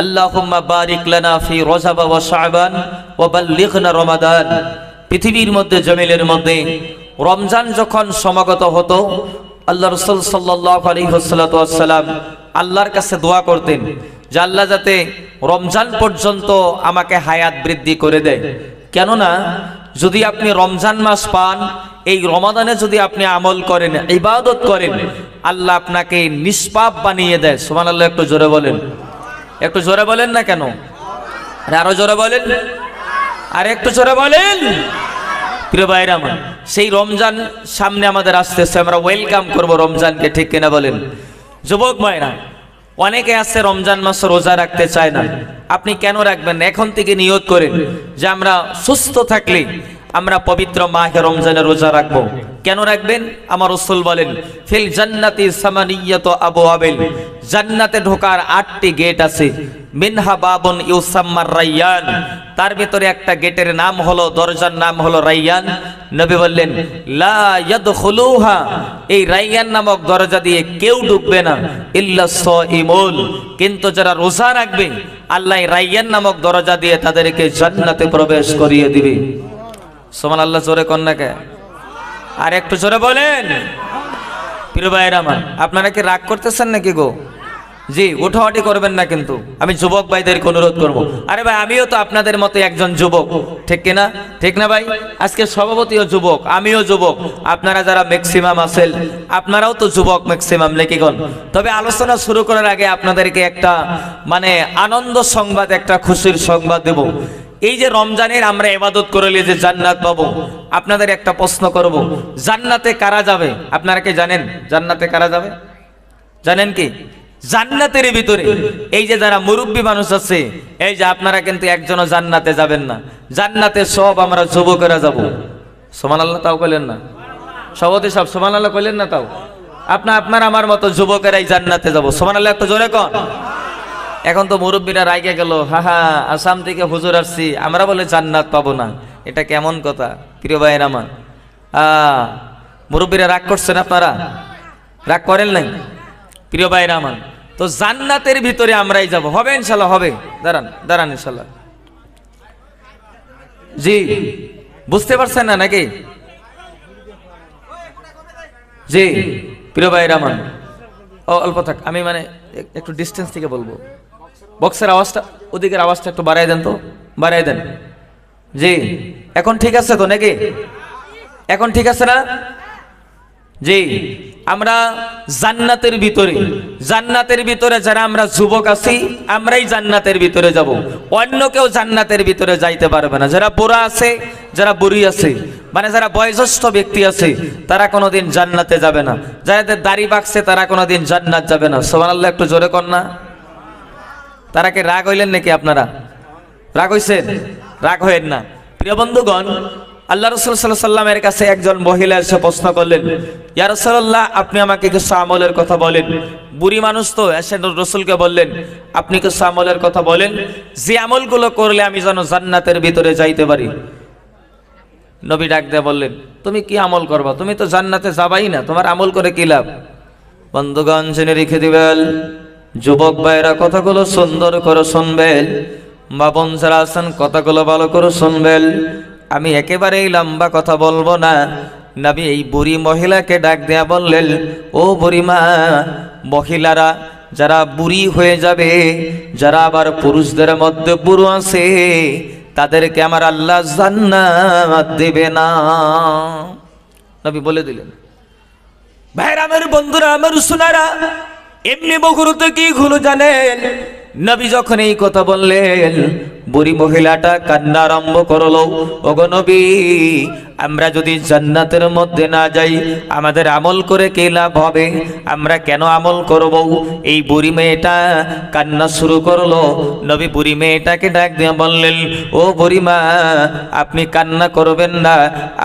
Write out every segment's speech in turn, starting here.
আল্লাহুম্মা বারিক লানা ফি রজব ওয়া শাবান ওয়া রমাদান। পৃথিবীর মধ্যে জমিলের মধ্যে রমজান যখন সমাগত হতো, আল্লাহ রসুল সাল্লাহ আলী সাল্লাম আল্লাহর কাছে দোয়া করতেন, যে আল্লাহ যাতে রমজান পর্যন্ত আমাকে হায়াত বৃদ্ধি করে দেয়। কেননা, যদি আপনি রমজান মাস পান, এই রমাদানে যদি আপনি আমল করেন, ইবাদত করেন, আল্লাহ আপনাকে নিষ্পাপ বানিয়ে দেয়। সোমান আল্লাহ একটু জোরে বলেন। একটু জোরে বলেন না কেন? আরে জোরে বলেন। আর একটু জোরে বলেন। প্রিয় ভাইরা আমার, সেই রমজান সামনে আমাদের আসতেছে, আমরা ওয়েলকাম করব রমজানকে, ঠিক কিনা বলেন? যুবক ভাইরা, অনেকে আছে রমজান মাস রোজা রাখতে চায় না। আপনি কেন রাখবেন এখন থেকে নিয়ত করেন যে আমরা সুস্থ থাকলে আমরা পবিত্র মাহে রমজানের রোজা রাখব। কেন রাখবেন? আমার রসুল বলেন, ফিল জান্নাতি সামানিয়ত আবু আবেল। জান্নাতে ঢোকার আটটি গেট আছে। মিনহা বাবন ইউসাম্মার রাইয়ান। তার ভিতরে একটা গেটের নাম হলো, দরজার নাম হলো রাইয়ান। নবী বললেন, লা ইয়াদখুলুহা। এই রাইয়ান নামক দরজা দিয়ে কেউ ঢুকবে না, ইল্লা সাইমুন কিন্তু যারা রোজা রাখবে, আল্লাহ রাইয়ান নামক দরজা দিয়ে তাদেরকে জান্নাতে প্রবেশ করিয়ে দিবে। সোমান আল্লাহ জোরে কন্যাকে। আর একটু জোরে বলেন। প্রিয় ভাইয়ের আমার, আপনারা কি রাগ করতেছেন নাকি গো? জি উঠাওয়াটি করবেন না কিন্তু। আমি যুবক ভাইদেরকে অনুরোধ করব। আরে ভাই, আমিও তো আপনাদের মতো একজন যুবক। ঠিক কিনা ঠিক না ভাই? আজকে সভাপতিও যুবক, আমিও যুবক। আপনারা যারা ম্যাক্সিমাম আছেন, আপনারাও তো যুবক ম্যাক্সিমাম লেখিগণ তবে আলোচনা শুরু করার আগে আপনাদেরকে একটা মানে আনন্দ সংবাদ, একটা খুশির সংবাদ দেব। এই যে রমজানের আমরা ইবাদত করলে যে জান্নাত পাবো, আপনাদের একটা প্রশ্ন করব, জান্নাতে কারা যাবে? আপনারা কি জানেন? জান্নাতে কারা যাবে? জানেন কি? জান্নাতের ভিতরে এই যে যারা মুরব্বী মানুষ আছে, এই যে আপনারা কিন্তু একজনও জান্নাতে যাবেন না। জান্নাতে সব আমরা যুবকেরা যাব। সোমান আল্লাহ তাও কইলেন না? সভাপতি সব সোমান আল্লাহ কইলেন না তাও? আপনার আপনার আমার মতো যুবকেরাই জান্নাতে যাব। সোমান আল্লাহ একটু জোরে কন। এখন তো মুরব্বীরা রাইগে গেল হা হা আসাম থেকে হুজুর আসছি, আমরা বলে জান্নাত পাবো না। এটা কেমন কথা, প্রিয় ভাইয়ের আমার। মুরব্বীরা রাগ করছেন আপনারা? রাগ করেন নাই? প্রিয় ভাইয়ের আমার, তো জান্নাতের ভিতরে আমরাই যাব। হবে ইনশাল্লাহ, হবে। দাঁড়ান দাঁড়ান ইনশাল্লাহ। জি, বুঝতে পারছেন না নাকি? জি, প্রিয় ভাইয়ের আমার। ও, অল্প থাক, আমি মানে একটু ডিস্টেন্স থেকে বলব। বক্সের আওয়াজটা, ওদিকের আওয়াজটা একটু বাড়াই দেন তো, বাড়াই দেন। জি, এখন ঠিক আছে তো নাকি? এখন ঠিক আছে না? জি, আমরা জান্নাতের ভিতরে জান্নাতের ভিতরে যারা আমরা যুবক আছি, আমরাই জান্নাতের ভিতরে যাব। অন্য কেউ জান্নাতের ভিতরে যাইতে পারবে না। যারা বুড়া আছে, যারা বুড়ি আছে মানে যারা বয়োজ্যেষ্ঠ ব্যক্তি আছে, তারা কোনোদিন জান্নাতে যাবে না। যাদের দাড়ি বাকছে, তারা কোনোদিন জান্নাত যাবে না। সোমান একটু জোরে কর না। তারা কি রাগ হইলেন নাকি আপনারা? রাগ হইছেন? রাগ হইেন না। প্রিয় বন্ধুগণ, আল্লাহ রসুল সাল্লাহ সাল্লামের কাছে একজন মহিলা এসে প্রশ্ন করলেন, ইয়া রসুল্লাহ আপনি আমাকে কিছু আমলের কথা বলেন। বুড়ি মানুষ তো এসে রসুলকে বললেন, আপনি কিছু আমলের কথা বলেন, যে আমলগুলো করলে আমি যেন জান্নাতের ভিতরে যাইতে পারি। নবী ডাক দিয়ে বললেন, তুমি কি আমল করবা? তুমি তো জান্নাতে যাবাই না, তোমার আমল করে কি লাভ? বন্ধুগণ, জেনে রেখে দিবেন যুবক ভাইরা কথাগুলো সুন্দর করে শুনবেন। বাবন যারা আছেন, কথাগুলো ভালো করে শুনবেন। আমি একেবারেই লম্বা কথা বলব না। নবী, এই বুড়ি মহিলাকে ডাক দেয়া বললেন, ও বুড়িমা, মহিলারা, যারা বুড়ি হয়ে যাবে, যারা আবার পুরুষদের মধ্যে বুড়ো আছে, তাদেরকে আমার আল্লাহ জান্নাত দেবে না। নবী বলে দিলেন ভাইরা আমার বন্ধুরা, আমার সোনারা এমনি বগুড়োতে কি ঘুলো জানেন? নবী যখন এই কথা বললেন বুড়ি মহিলাটা কান্না আরম্ভ করল। ওগো নবী, আমরা যদি জান্নাতের মধ্যে না যাই, আমাদের আমল করে কে লাভ হবে? আমরা কেন আমল করব? এই বুড়ি মেয়েটা কান্না শুরু করল। নবী বুড়ি মেয়েটাকে ডাক দিয়ে বললেন, ও বুড়ি মা আপনি কান্না করবেন না।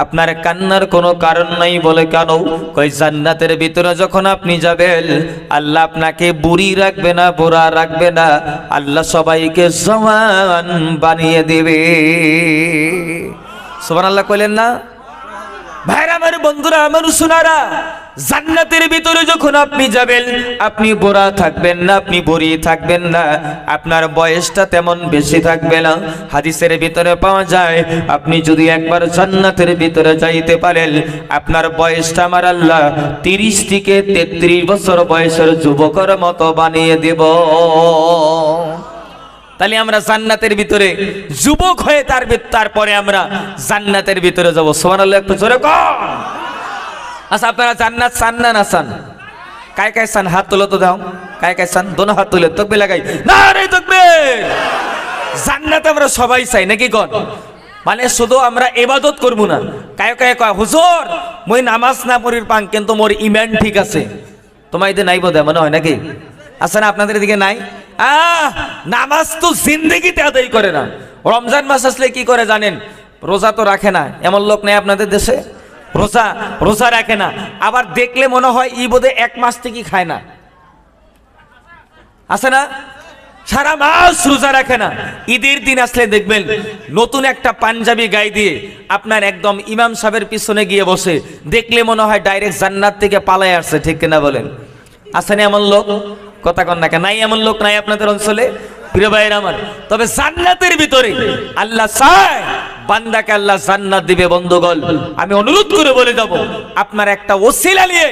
আপনার কান্নার কোনো কারণ নাই বলে কেন? কই জান্নাতের ভিতরে যখন আপনি যাবেন, আল্লাহ আপনাকে বুড়ি রাখবে না, বুড়া রাখবে না। আল্লাহ সবাইকে সমান বানিয়ে দেবে। সোমান কইলেন না? ভাইরা আমার বন্ধুরা, আমার সোনারা, জান্নাতের ভিতরে যখন আপনি যাবেন, আপনি বোরা থাকবেন না, আপনি বড়ি থাকবেন না, আপনার বয়সটা তেমন বেশি থাকবে না। হাদিসের ভিতরে পাওয়া যায়, আপনি যদি একবার জান্নাতের ভিতরে যাইতে পারেন, আপনার বয়সটা আমার আল্লাহ তিরিশ থেকে তেত্রিশ বছর বয়সের যুবকের মতো বানিয়ে দেব। তাহলে আমরা জান্নাতের ভিতরে যুবক হয়ে তার তারপরে আমরা জান্নাতের ভিতরে যাব। সোমান আল্লাহ একটু জোরে আচ্ছা আপনারা জান্নাত চান না না চান? কায় কায় চান? হাত তুলো তো দাও। কায় কায় চান? দোনো হাত তুলে তকবে লাগাই। না রে তকবে জান্নাত আমরা সবাই চাই, নাকি কোন? মানে শুধু আমরা এবাদত করব না। কায় কায় কয়, হুজুর, মই নামাজ না পড়ির পাং, কিন্তু মোর ইমান ঠিক আছে। তোমার এতে নাই বোধহয় মনে হয় নাকি? আছে না, আপনাদের এদিকে নাই? নামাজ তো জিন্দগিতে আদায় করে না। রমজান মাস আসলে কি করে জানেন? রোজা তো রাখে না, এমন লোক নেই আপনাদের দেশে? রোজা রোজা রাখে না। আবার দেখলে মনে হয় ই বোধে এক মাস থেকে খায় না। আছে না? সারা মাস রোজা রাখে না। ঈদের দিন আসলে দেখবেন, নতুন একটা পাঞ্জাবি গায়ে দিয়ে আপনার একদম ইমাম সাহেবের পিছনে গিয়ে বসে, দেখলে মনে হয় ডাইরেক্ট জান্নাত থেকে পালায় আসছে, ঠিক কিনা বলেন? আসেনি এমন লোক? কথা কন না কেন? নাই এমন লোক নাই আপনাদের অঞ্চলে? প্রিয় ভাইয়ের আমার, তবে জান্নাতের ভিতরে আল্লাহ বান্দাকে আল্লাহ জান্নাত দিবে বন্ধুগণ। আমি অনুরোধ করে বলে যাব, আপনার একটা ওসিলা নিয়ে,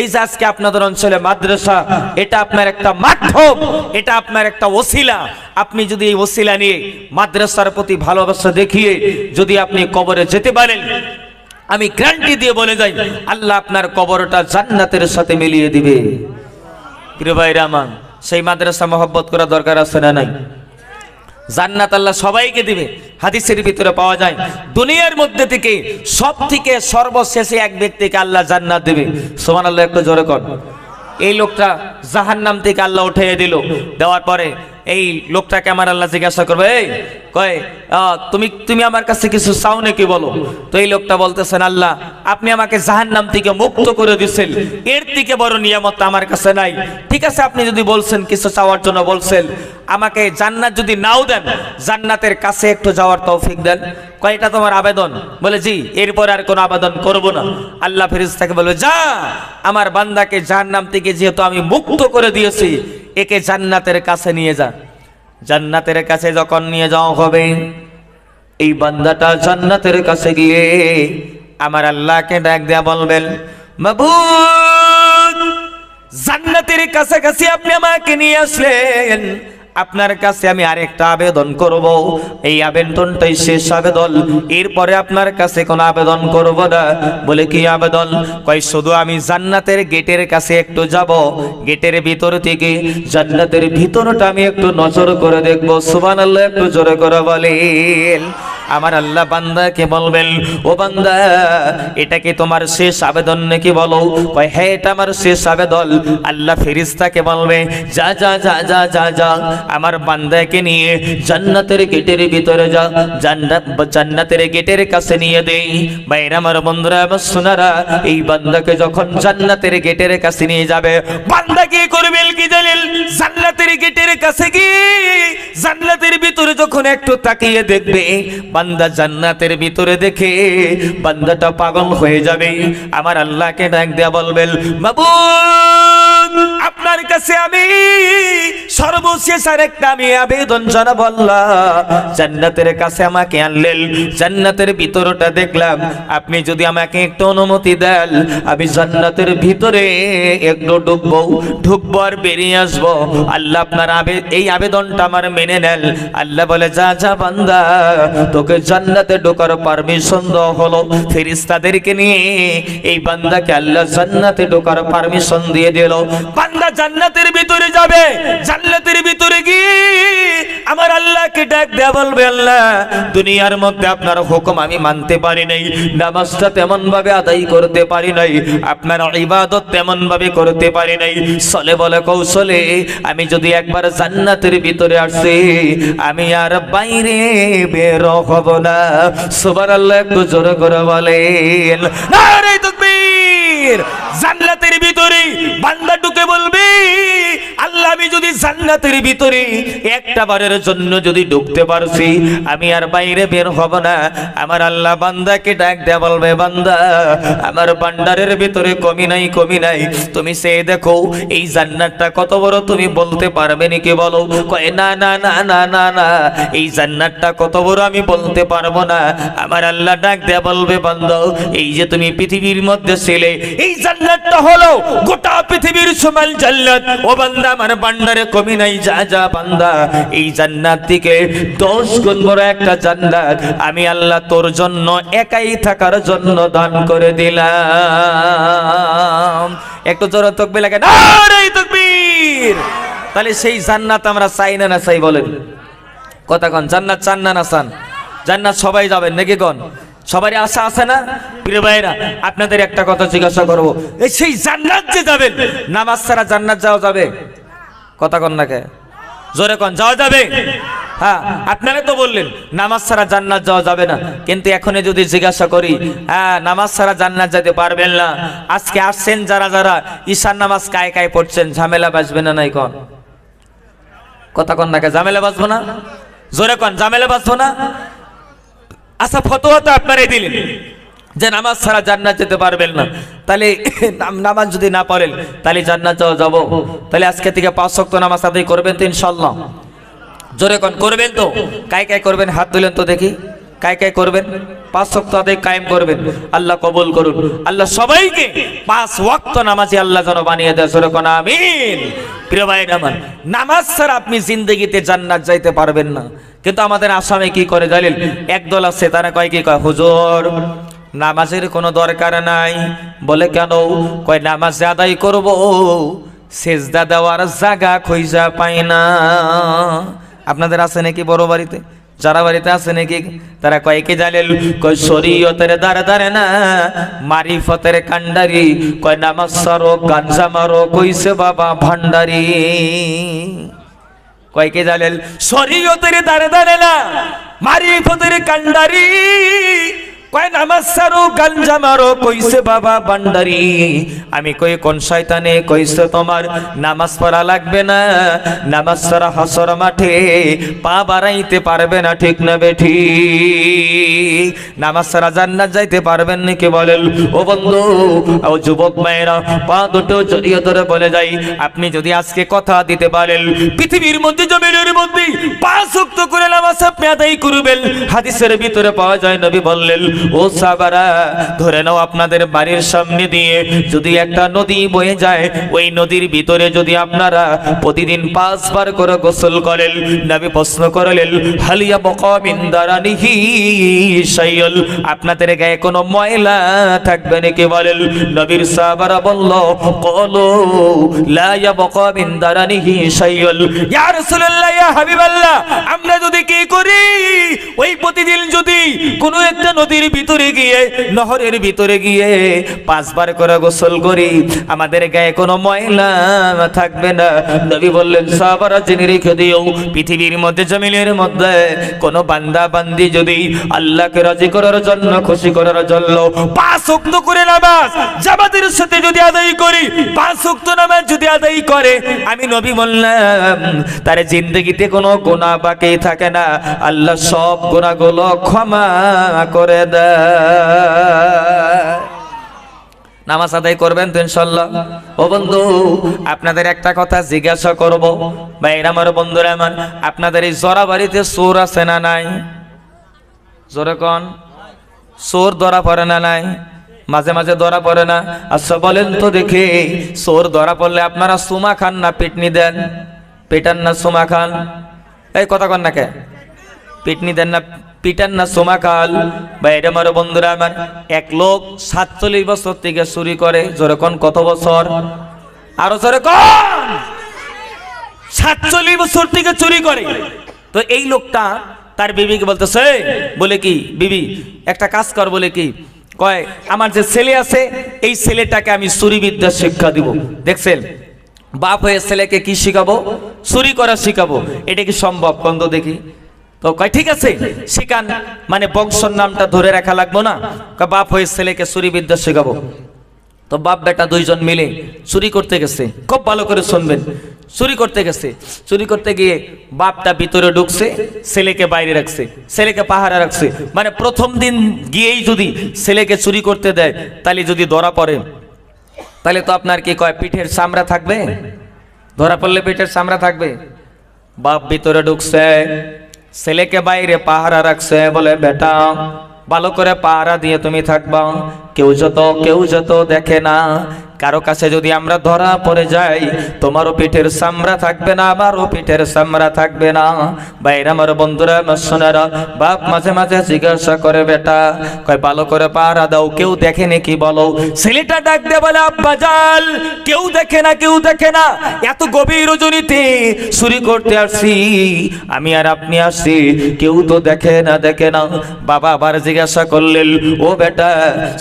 এই যে আজকে আপনাদের অঞ্চলে মাদ্রাসা, এটা আপনার একটা মাধ্যম, এটা আপনার একটা ওসিলা। আপনি যদি এই ওসিলা নিয়ে মাদ্রাসার প্রতি ভালোবাসা দেখিয়ে যদি আপনি কবরে যেতে পারেন, আমি গ্যারান্টি দিয়ে বলে যাই, আল্লাহ আপনার কবরটা জান্নাতের সাথে মিলিয়ে দিবে। প্রিয় ভাইরা আমার, সেই মাদ্রাসা মহব্বত করা দরকার আছে না নাই? জান্নাত আল্লাহ সবাইকে দিবে, হাদিসের ভিতরে পাওয়া যায়। দুনিয়ার মধ্যে থেকে সব থেকে সর্বশেষে এক ব্যক্তিকে আল্লাহ জান্নাত দেবে। সোমান আল্লাহ একটু জোরে কর। এই লোকটা জাহান নাম থেকে আল্লাহ উঠিয়ে দিল। দেওয়ার পরে এই লোকটাকে আমার আল্লাহ জিজ্ঞাসা করবে, এই, কয় তুমি তুমি আমার কাছে কিছু চাও নাকি বলো? তো এই লোকটা বলতেছেন, আল্লাহ, আপনি আমাকে জাহান্নাম থেকে মুক্ত করে দিচ্ছেন এর থেকে বড় নিয়ামত আমার কাছে নাই। ঠিক আছে, আপনি যদি বলছেন, কিছু চাওয়ার জন্য বলছেন আমাকে জান্নাত যদি নাও দেন, জান্নাতের কাছে একটু যাওয়ার তৌফিক দেন। কয়টা তোমার আবেদন? বলে, জি, এরপর আর কোনো আবেদন করব না। আল্লাহ ফেরেশতাকে বলবে যা, আমার বান্দাকে জাহান্নাম থেকে যেহেতু আমি মুক্ত করে দিয়েছি, একে জান্নাতের কাছে নিয়ে যা। জান্নাতের কাছে যখন নিয়ে যাওয়া হবে, এই বান্দাটা জান্নাতের কাছে গিয়ে আমার আল্লাহকে ডাক দেয়া বলবেন, মাবুদ, জান্নাতের কাছাকাছি আপনি আমাকে নিয়ে আসলেন। আপনার কাছে আমি আরেকটা আবেদন করব। এই আবেদনটাই শেষ আবেদন। এরপরে আপনার কাছে কোনো আবেদন করব না। বলে কি আবেদন? কয়, শুধু আমি জান্নাতের গেটের কাছে একটু যাব। গেটের ভিতর থেকে জান্নাতের ভিতরটা আমি একটু নজর করে দেখব। সুবহানাল্লাহ, একটু জোরে করে বলেন। আমার আল্লাহ বান্দাকে বলবেন? ও বান্দা, এটা কি তোমার শেষ আবেদন নাকি বলো? হ্যাঁ এটা আমার শেষ আবেদন। আল্লাহ ফেরিস্তাকে বলবে, যা যা যা যা যা যা, আমার বান্দাকে নিয়ে জান্নাতের গেটের ভিতরে যা, জান্নাত, জান্নাতের গেটের কাছে নিয়ে দেই বাইরে আমার বন্ধুরা, আমার সোনারা, এই বান্দাকে যখন জান্নাতের গেটের কাছে নিয়ে যাবে বান্দা কি করবেন কি জানেন? জান্নাতের গেটের কাছে কি জান্নাতের ভিতরে যখন একটু তাকিয়ে দেখবে, বান্দা জান্নাতের ভিতরে দেখে বান্দাটা পাগল হয়ে যাবে। আমার আল্লাহকে ডাক দেয়া বলবেন, মাবুদ আপনার কাছে আমি সর্বশেষ আর একটা আমি আবেদন জানাব আল্লাহ। জান্নাতের কাছে আমাকে আনলেন, জান্নাতের ভিতরটা দেখলাম। আপনি যদি আমাকে একটু অনুমতি দেন, আমি জান্নাতের ভিতরে একটু ঢুকবো ঢুকবো আর বেরিয়ে আসব। আল্লাহ আপনার এই আবেদনটা আমার মেনে নেন। আল্লাহ বলে, যা যা বান্দা, তোকে জান্নাতে ঢোকার পারমিশন দেওয়া হলো। ফেরিস্তাদেরকে নিয়ে এই বান্দাকে আল্লাহ জান্নাতে ঢোকার পারমিশন দিয়ে দিল। বান্দা জান্নাতের ভিতরে যাবে। জান্নাতের ভিতরে গিয়ে আমার আল্লাহকে ডাক দেয়া বলবে, আল্লাহ, দুনিয়ার মধ্যে আপনার হুকুম আমি মানতে পারি নাই, নামাজটা তেমন ভাবে আদায় করতে পারি নাই, আপনার ইবাদত তেমন ভাবে করতে পারি নাই। চলে বলে কৌশলে, আমি যদি একবার জান্নাতের ভিতরে আসি, আমি আর বাইরে বের হব না। সুবার আল্লাহ একটু জোরে করে বলেন। জান্নাতের ভিতরে বান্দা ঢুকে বলবে আল্লাহ আমি যদি জান্নাতের ভিতরে একটা বারের জন্য যদি ঢুকতে পারছি, আমি আর বাইরে বের হব না। আমার আল্লাহ বান্দাকে ডাক দেয়া বলবে, বান্দা, আমার ভান্ডারের ভিতরে কমি নাই কমি নাই। তুমি সে দেখো, এই জান্নাতটা কত বড়, তুমি বলতে পারবে নাকি বলো? কয়, না না না না না না, এই জান্নাতটা কত বড়, আমি বলতে পারব না। আমার আল্লাহ ডাক দেয়া বলবে, বান্দা, এই যে তুমি পৃথিবীর মধ্যে ছিলে, এই জান্নাতটা হলো গোটা পৃথিবীর সমান জান্নাত। ও বান্দা, আমার ভান্ডারে কমি নাই, যা যা বান্দা। এই জান্নাত থেকে দশ গুণ বড় একটা জান্নাত আমি আল্লাহ তোর জন্য একাই থাকার জন্য দান করে দিলাম। একটু জোরে তকবি লাগে নারে তকবীর! তাহলে সেই জান্নাত আমরা চাই না না চাই বলেন? কথা কন, জান্নাত চান না না চান? জান্নাত সবাই যাবেন নাকি কন? সবারই আশা আছে না? প্রিয় ভাইরা আপনাদের একটা কথা জিজ্ঞাসা করব। এই সেই জান্নাত যে যাবেন, নামাজ ছাড়া জান্নাত যাওয়া যাবে? কথা কন না কে? জোরে কন, যাওয়া যাবে? হ্যাঁ আপনারা তো বললেন, নামাজ ছাড়া জান্নাত যাওয়া যাবে না। কিন্তু এখনই যদি জিজ্ঞাসা করি হ্যাঁ নামাজ ছাড়া জান্নাত যেতে পারবেন না। আজকে আসছেন যারা যারা ঈশান নামাজ কায় কায় পড়ছেন, ঝামেলা বাঁচবে না নাই কন? কথা কন নাকি ঝামেলা বাঁচবো না? জোরে কন, ঝামেলা বাঁচবো না? আচ্ছা ফতোয়া তো আপনারাই দিলেন। যে নামাজ ছাড়া জান্নাত যেতে পারবেন না। তাহলে নাম- নামাজ যদি না পড়েন, তাহলে জান্নাত যাওয়া যাব। তাহলে আজকে থেকে পাঁচ শক্ত নামাজ আদায় করবেন তো ইনশাল্লাহ জোরে কন করবেন তো? কায় কায় করবেন? হাত তুলেন তো দেখি। কায় কায় করবেন? পাঁচ শক্ত আদায় কায়েম করবেন। আল্লাহ কবুল করুন। আল্লাহ সবাইকে পাঁচ ওয়াক্ত নামাজি আল্লাহ যেন বানিয়ে দেয়। জোরে কোন আমিন। প্রিয় ভাই আমার, নামাজ ছাড়া আপনি জিন্দগিতে জান্নাত যাইতে পারবেন না। কিন্তু আমাদের আসামে কি করে জানেন একদল আছে, তারা কয় কি কয়, হুজুর নামাজের কোনো দরকার নাই। বলে কেন? কয়, নামাজ আদায় করব, সেজদা দেওয়ার জায়গা খুঁজা পাই না। আপনাদের আছে নাকি বড় বাড়িতে? যারা বাড়িতে আছে নাকি? তারা কয়েকে জানেন কয়, শরীয়তের দাঁড়ে দাঁড়ে না, মারিফতের কান্ডারি কয়, নামাজ সারো, গাঞ্জা মারো, কইছে বাবা ভান্ডারি কয়েকে জানেন শরীয়তের দাঁড়ে দাঁড়ে না, মারিফতের কান্ডারি কয় নামাজ সারো গাঞ্জা মারো কইছে বাবা ভান্ডারি আমি কই, কোন শয়তানে তোমার, নামাজ পড়া লাগবে না, নামাজ সারা মাঠে পা বাড়াইতে পারবে না ঠিক না বেঠি? নামাজ সারা যাইতে পারবেন নাকি বলেন? ও বন্ধু, ও যুবক মায়েরা, পা দুটো জড়িয়ে ধরে বলে যাই, আপনি যদি আজকে কথা দিতে পারেন, পৃথিবীর মধ্যে, জমিনের মধ্যে পা শক্ত করে নামাজ আপনি আদায় করবেন হাদিসের ভিতরে পাওয়া যায়, নবী বললেন ও সাবারা, ধরে নাও আপনাদের বাড়ির সামনে দিয়ে যদি একটা নদী বয়ে যায়, ওই নদীর ভিতরে যদি আপনারা প্রতিদিন পাঁচবার করে গোসল করেন, নবী প্রশ্ন করলেন হালিয়া বকামিন দারানিহি শাইয়ুল? আপনাদের গায়ে কোনো ময়লা থাকবে নাকি বলেন? নবীর সাহাবারা বলল, কলো লা ইয়াবকা মিন দারানিহি শাইয়ুল। ইয়া রাসূলুল্লাহ, ইয়া হাবিবাল্লাহ, আমরা যদি কি করি? ওই প্রতিদিন যদি কোনো একটা নদীর ভিতরে গিয়ে, নহরের ভিতরে গিয়ে পাঁচবার করে গোসল করি। আমাদের গায়ে কোনো ময়লা থাকবে না। নবী বললেন সাহাবারা জেনে রেখে দিও, পৃথিবীর মধ্যে, জমিনের মধ্যে কোন বান্দা, বান্দি যদি আল্লাহকে রাজি করার জন্য, খুশি করার জন্য পাঁচ উক্ত করে নামাজ, জামাতের সাথে যদি আদায় করি, পাঁচ উক্ত নামাজ যদি আদায় করে, আমি নবী বললাম, তার জিন্দগিতে কোনো গোনা বাকি থাকে না। আল্লাহ সব গোনাগুলো ক্ষমা করে দেয় নামাজ আদায় করবেন তো ইনশাল্লাহ। ও বন্ধু, আপনাদের একটা কথা জিজ্ঞাসা করব। ভাইরা আমার, বন্ধুরা আমার, আপনাদের এই জরা বাড়িতে চোর আছে না নাই? জোরে কন। চোর ধরা পড়ে না নাই? মাঝে মাঝে ধরা পড়ে না? আচ্ছা বলেন তো দেখি, সোর ধরা পড়লে আপনারা সুমা খান না পিটনি দেন? পেটান না সুমা খান? এই কথা কন না কে? পিটনি দেন না পিটান না সোমা কাল বা এটা আমার বন্ধুরা আমার। এক লোক সাতচল্লিশ বছর থেকে চুরি করে যেরকম কত বছর? আরও জোরে কন? সাতচল্লিশ বছর থেকে চুরি করে। তো এই লোকটা তার বিবিকে বলতেছে বলে কি, বিবি, একটা কাজ কর, বলে কি, কয়, আমার যে ছেলে আছে, এই ছেলেটাকে আমি চুরি বিদ্যা শিক্ষা দিব। দেখছেন? বাপ হয়ে ছেলেকে কি শিখাবো? চুরি করা শিখাবো। এটা কি সম্ভব? কন্দ দেখি। তো কয়, ঠিক আছে শিখান মানে বংশর নামটা ধরে রাখা লাগবো না? বাপ হয়ে ছেলেকে চুরি বিদ্যা শেখাবো। তো বাপ বেটা দুইজন মিলে চুরি করতে গেছে। খুব ভালো করে শুনবেন। চুরি করতে গেছে। চুরি করতে গিয়ে বাপটা ভিতরে ঢুকছে, ছেলেকে বাইরে রাখছে, ছেলেকে পাহারা রাখছে। মানে প্রথম দিন গিয়েই যদি ছেলেকে চুরি করতে দেয়, তাহলে যদি ধরা পড়ে, তাহলে তো আপনার কি কয়, পিঠের চামড়া থাকবে? ধরা পড়লে পিঠের চামড়া থাকবে? বাপ ভিতরে ঢুকছে ছেলেকে বাইরে পাহারা রাখছে, বলে, বেটা, ভালো করে পাহারা দিয়ে তুমি থাকবা। কেউ যত কেউ যত দেখে না কারও কাছে যদি আমরা ধরা পড়ে যাই, তোমারও পিঠের সামরা থাকবে না, আমারও পিঠের সামরা থাকবে না। বাইরে আমার বন্ধুরা সোনারা বাপ মাঝে মাঝে জিজ্ঞাসা করে, বেটা, কয় ভালো করে পাহারা দাও, কেউ দেখে নাকি বলো? ছেলেটা ডাক দে বলে, আব্বা জাল, কেউ দেখে না, কেউ দেখে না, এত গভীর রজনীতে চুরি করতে আসছি, আমি আর আপনি আসছি, কেউ তো দেখে না দেখে না। বাবা আবার জিজ্ঞাসা করলেন, ও বেটা,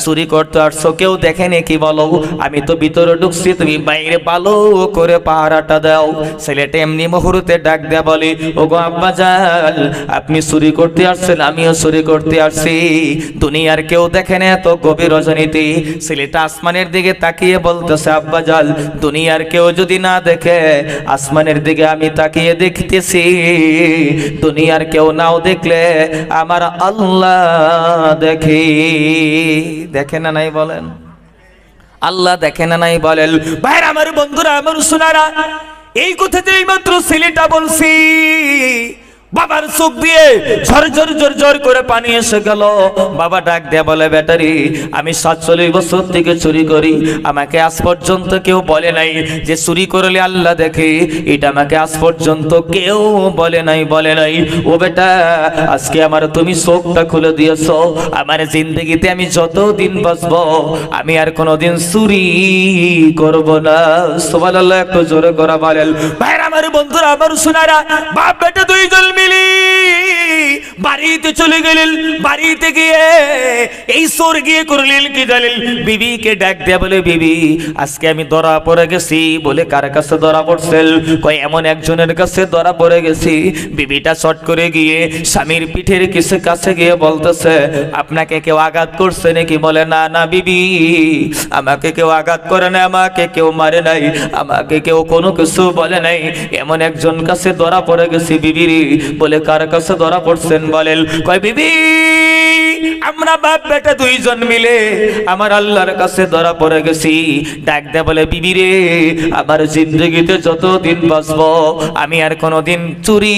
চুরি করতে আসছো, কেউ দেখে নাকি বলো? আমি তো ভিতরে ঢুকছি, তুমি বাইরে ভালো করে পাহারাটা দাও। ছেলেটা এমনি মুহূর্তে ডাক দেয়া বলে ও গো আব্বা জাল আপনি চুরি করতে আসছেন, আমিও চুরি করতে আসছি। দুনিয়ার কেউ দেখে না এত গভীর রজনীতে ছেলেটা আসমানের দিকে তাকিয়ে বলতেছে আব্বা জাল দুনিয়ার কেউ যদি না দেখে, আসমানের দিকে আমি তাকিয়ে দেখতেছি। দুনিয়ার কেউ নাও দেখলে আমার আল্লাহ দেখি। দেখে না নাই বলেন? আল্লাহ দেখে না নাই বলেন, ভাইরা আমার বন্ধুরা, আমার সোনারা, এই কথাতে এইমাত্র মাত্র ছেলেটা বলছি। বাবার চোখ দিয়ে ঝর ঝর ঝর ঝর করে পানি এসে গেল। বাবা ডাক দেয়া বলে ব্যাটারি আমি সাতচল্লিশ বছর থেকে চুরি করি। আমাকে আজ পর্যন্ত কেউ বলে নাই যে চুরি করলে আল্লাহ দেখে। এটা আমাকে আজ পর্যন্ত কেউ বলে নাই বলে নাই। ও বেটা, আজকে আমার তুমি চোখটা খুলে দিয়েছ। আমার জিন্দগিতে আমি যতদিন বাঁচবো, আমি আর কোনোদিন চুরি করব না। সোমাল একটু জোরে করা বলেন। ভাইরা, আমার বন্ধুরা, আমার সোনারা বাপ, বেটা দুইজন মিলি বাড়িতে চলে গেলেন, বাড়িতে গিয়ে এই সোর গিয়ে করলেন কি জানেন? বিবিকে ডাক দেয়া বলে, বিবি, আজকে আমি ধরা পড়ে গেছি বলে কার কাছে ধরা পড়ছেন? কয়, এমন একজনের কাছে ধরা পড়ে গেছি। বিবিটা শট করে গিয়ে স্বামীর পিঠের কিছু কাছে গিয়ে বলতেছে, আপনাকে কেউ আঘাত করছে নাকি? বলে, না না, বিবি, আমাকে কেউ আঘাত করে না আমাকে কেউ মারে নাই, আমাকে কেউ কোনো কিছু বলে নাই। এমন একজন কাছে ধরা পড়ে গেছি বিবিরি। বলে, কার কাছে ধরা পড়ছেন বলেন কয় বিবি আমরা বাপ বেটা দুইজন মিলে আমার আল্লাহর কাছে ধরা পড়ে গেছি। ডাক দে বলে, বিবি রে, আমার জিন্দগিতে যতদিন বাঁচবো, আমি আর কোনোদিন চুরি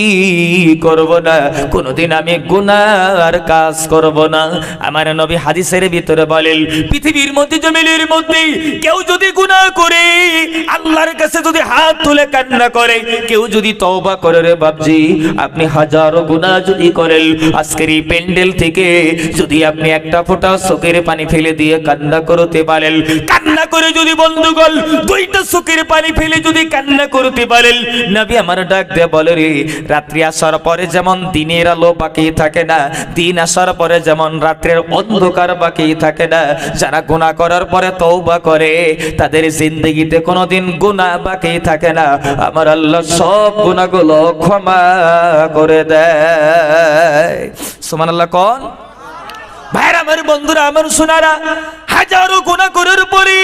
করব না। কোনোদিন আমি গুনার কাজ করব না। আমার নবী হাদিসের ভিতরে বলেন, পৃথিবীর মধ্যে, জমিনের মধ্যে কেউ যদি গুনাহ করে, আল্লাহর কাছে যদি হাত তুলে কান্না করে, কেউ যদি তওবা করে রে বাপজি, আপনি হাজারো গুনাহ যদি করেন, আজকের এই প্যান্ডেল থেকে যদি আপনি একটা ফোঁটা চোখের পানি ফেলে দিয়ে কান্না করতে পারেন, কান্না করে যদি বন্ধুগণ দুইটা চোখের পানি ফেলে যদি কান্না করতে পারেন, নবী আমার ডাক দিয়ে বলে রে, রাত্রি আসার পরে যেমন দিনের আলো বাকি থাকে না, দিন আসার পরে যেমন রাত্রের অন্ধকার বাকি থাকে না, যারা গুনাহ করার পরে তওবা করে, তাদের জিন্দগিতে কোনোদিন গুনাহ বাকি থাকে না। আমার আল্লাহ সব গুনাহগুলো ক্ষমা করে দেয়। সুবহানাল্লাহ, কোন? ভাইরা আমার বন্ধুরা আমার সোনারা হাজারো গুণা করার পরে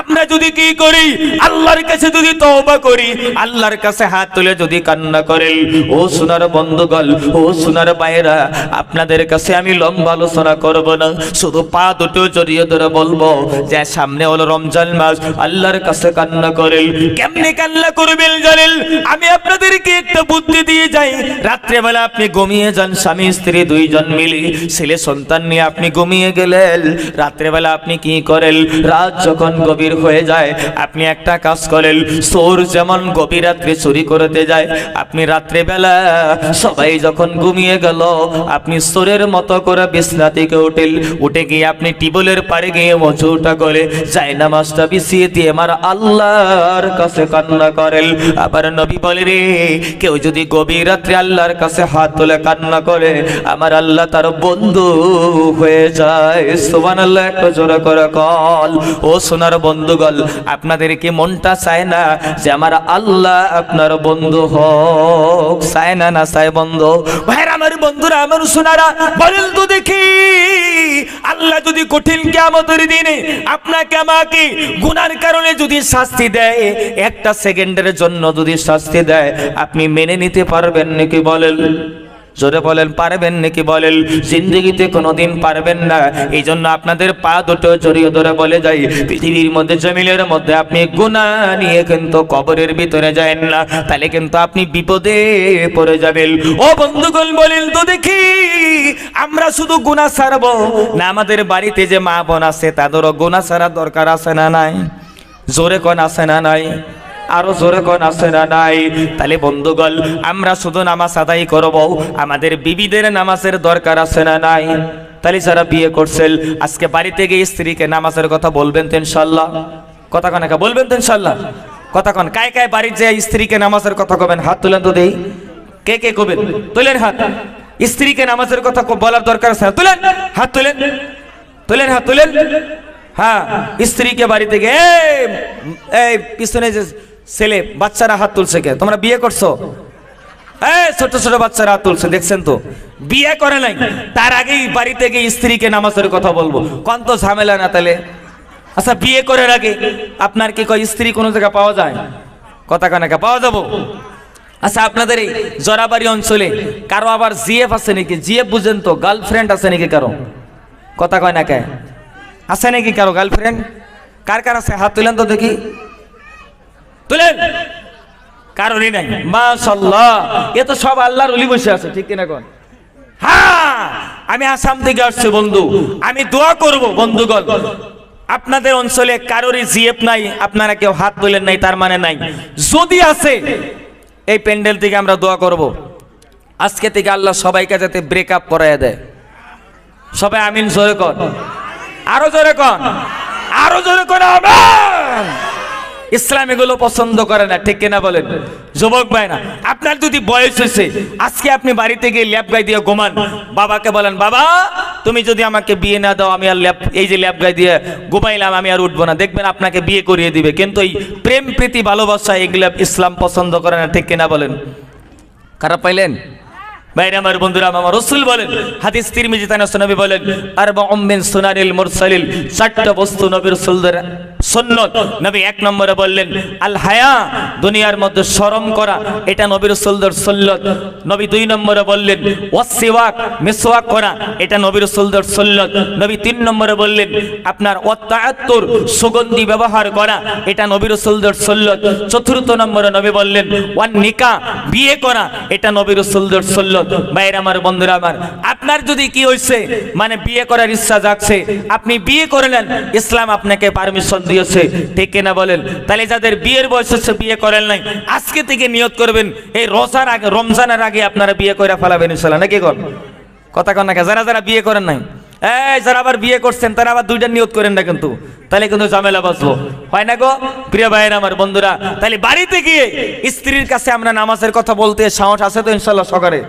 আমরা যদি কি করি, আল্লাহর কাছে যদি তওবা করি, আল্লাহর কাছে হাত তুলে যদি কান্না করেন, ও সোনার বন্ধুগণ, ও সোনার বাইরা আপনাদের কাছে আমি লম্বা আলোচনা করব না, শুধু পা দুটো জড়িয়ে ধরে বলব যে সামনে হলো রমজান মাস, আল্লাহর কাছে কান্না করেন। কেমনে কান্না করবেন জানেন? আমি আপনাদেরকে একটা বুদ্ধি দিয়ে যাই। রাত্রেবেলা আপনি ঘুমিয়ে যান, স্বামী, স্ত্রী দুইজন মিলে, ছেলে সন্তান নিয়ে আপনি ঘুমিয়ে গেলেন। রাত্রেবেলা আপনি কি করেন? রাত যখন গভীর হয়ে যায়। আপনি একটা কাজ করেন চোর যেমন গভীর রাত্রে চুরি করতে যায়। আপনি রাত্রেবেলা সবাই যখন ঘুমিয়ে গেল, আপনি চোরের মতো করে বিছনা থেকে উঠেল উঠে গিয়ে আপনি টিবলের পাড়ে গিয়ে মজুটা করে যাই নামাজটা বিছিয়ে দিয়ে আমার আল্লাহর কাছে কান্না করেন। আবার নবী বলে, রে, কেউ যদি গভীর রাত্রে আল্লাহর কাছে হাত তুলে কান্না করে, আমার আল্লাহ তার বন্ধু হয়ে যায়। সোমান আল্লাহ একটা জোরে করে কল ও সোনার বন্ধু বন্ধুগণ আপনাদের কি মনটা চায় না যে আমার আল্লাহ আপনার বন্ধু হোক। চায় না না চায় বন্ধু। ভাইরা আমার বন্ধুরা, আমার সোনারা, বলেন তো দেখি, আল্লাহ যদি কঠিন কেমতের দিনে আপনাকে আমাকে গুনার কারণে যদি শাস্তি দেয়, একটা সেকেন্ডের জন্য যদি শাস্তি দেয়, আপনি মেনে নিতে পারবেন নাকি বলেন? জোরে বলেন, পারবেন নাকি বলেন? জিন্দগিতে কোনোদিন পারবেন না। এই জন্য আপনাদের পা দুটো জড়িয়ে ধরে বলে যাই, পৃথিবীর মধ্যে জমিলের মধ্যে আপনি গুণা নিয়ে কিন্তু কবরের ভিতরে যায়েন না। তাহলে কিন্তু আপনি বিপদে পড়ে যাবেন। ও বন্ধুগণ, বলেন তো দেখি, আমরা শুধু গুণা ছাড়বো? না, আমাদের বাড়িতে যে মা বোন আছে, তাদেরও গুণা ছাড়ার দরকার আছে না নাই? জোরে কোন আছে না নাই? আরও জোরে কোন, আছে না নাই? তাহলে বন্ধুগণ, আমরা শুধু নামাজ আদায় করব। আমাদের বিবিদের নামাজের দরকার আছে না নাই? তাহলে যারা বিয়ে করছেন, আজকে বাড়িতে গিয়ে স্ত্রীকে নামাজের কথা বলবেন তো ইনশাল্লাহ কথা কনাকা বলবেন তো ইনশাল্লাহ কথা কন, কায় কায় বাড়ির যে স্ত্রীকে নামাজের কথা কবেন? হাত তুলেন তো দেই। কে কে কবেন? তুলেন হাত। স্ত্রীকে নামাজের কথা বলার দরকার আছে। তুলেন। হাত তুলেন। তুলেন হাত, তুলেন। হ্যাঁ স্ত্রীকে বাড়িতে গিয়ে এই, পিছনে যে ছেলে, বাচ্চারা হাত তুলছে কে? তোমরা বিয়ে করছ? ছোট ছোট বাচ্চারা হাত তুলছে, দেখছেন তো? বিয়ে করে নাই। তার আগেই বাড়ি থেকে স্ত্রীকে নামাজের কথা বলব। কোন তো ঝামেলা না তাহলে? আচ্ছা বিয়ে করার আগে আপনার কি কয়, স্ত্রী কোনো জায়গায় পাওয়া যায়? কথা কানাকা পাওয়া যাব? আচ্ছা আপনাদের এই জরাবাড়ি অঞ্চলে কারও আবার জিএফ আছে নাকি? জিএফ বুঝেন তো, গার্লফ্রেন্ড আছে নাকি কারও? কথা কয় না কে? আছে নাকি কারও গার্লফ্রেন্ড? কার কার আছে? হাত তুলেন তো দেখি। তুলেন। কারণই নাই। মাশাল্লাহ এ তো সব আল্লাহর অলি বসে আছে, ঠিক কিনা কোন? হ্যাঁ আমি আসাম থেকে আসছি, বন্ধু। আমি দোয়া করব, বন্ধুগণ। আপনাদের অঞ্চলে কারোরই জিএফ নাই, আপনারা কেউ হাত তোলেন নাই, তার মানে নাই। যদি আছে, এই প্যান্ডেল থেকে আমরা দোয়া করব। আজকে থেকে আল্লাহ সবাইকে যাতে ব্রেকআপ করায় দেয়। সবাই আমিন, জোরে কর আরও জোরে কর আরও জোরে কর আমিন। ইসলাম এগুলো পছন্দ করে না, ঠিক কিনা বলেন? যুবক ভাই না আপনার যদি বয়স হয়েছে, আজকে আপনি বাড়িতে গিয়ে ল্যাপ গাই দিয়ে ঘুমান, বাবাকে বলেন, বাবা, তুমি যদি আমাকে বিয়ে না দাও, আমি আর ল্যাপ, এই যে ল্যাপ গাই দিয়ে ঘুমাইলাম, আমি আর উঠবো না। দেখবেন আপনাকে বিয়ে করিয়ে দিবে। কিন্তু এই প্রেম, প্রীতি, ভালোবাসা, এগুলো ইসলাম পছন্দ করে না, ঠিক কিনা বলেন? খারাপ পাইলেন? বাইরে আমার, বন্ধুরা রসুল বলেন বলেন আর মুরসালিল চারটা বস্তু সুন্নত। নবী এক নম্বরে বললেন, আল হায়া, দুনিয়ার মধ্যে শরম করা, এটা নবী রসুলদের সুন্নত। নবী দুই নম্বরে বললেন ওয়াসিওয়াক মিসওয়াক করা, এটা নবী রসুলদের সুন্নত। নবী তিন নম্বরে বললেন, আপনার ওয়াত্তায়াত্তর সুগন্ধি ব্যবহার করা, এটা নবী রসুলদের সুন্নত। চতুর্থ নম্বরে নবী বললেন ওয়ান নিকা বিয়ে করা, এটা নবী রসুলদের সুন্নত। ভাইয়ের আমার, বন্ধুরা আমার, আপনার যদি কি হয়েছে মানে বিয়ে করার ইচ্ছা জাগছে, আপনি বিয়ে করলেন, ইসলাম আপনাকে পারমিশন দিয়েছে ঠিক কিনা বলেন, তাহলে যাদের বিয়ের বয়স হচ্ছে বিয়ে করেন নাই, আজকে থেকে করবেন, এই আগে, রমজানের আগে আপনারা বিয়ে করে ফেলাবেন ইনশাল্লাহ নাকি কথা কন না যারা যারা বিয়ে করেন নাই, এই যারা আবার বিয়ে করছেন, তারা আবার দুইটা নিয়ত করেন না কিন্তু, তাহলে কিন্তু ঝামেলা বাঁচবো। হয় না গো? প্রিয় ভাইয়ের আমার বন্ধুরা, তাহলে বাড়িতে গিয়ে স্ত্রীর কাছে আমরা নামাজের কথা বলতে সাহস আছে তো ইনশাল্লাহ সকালে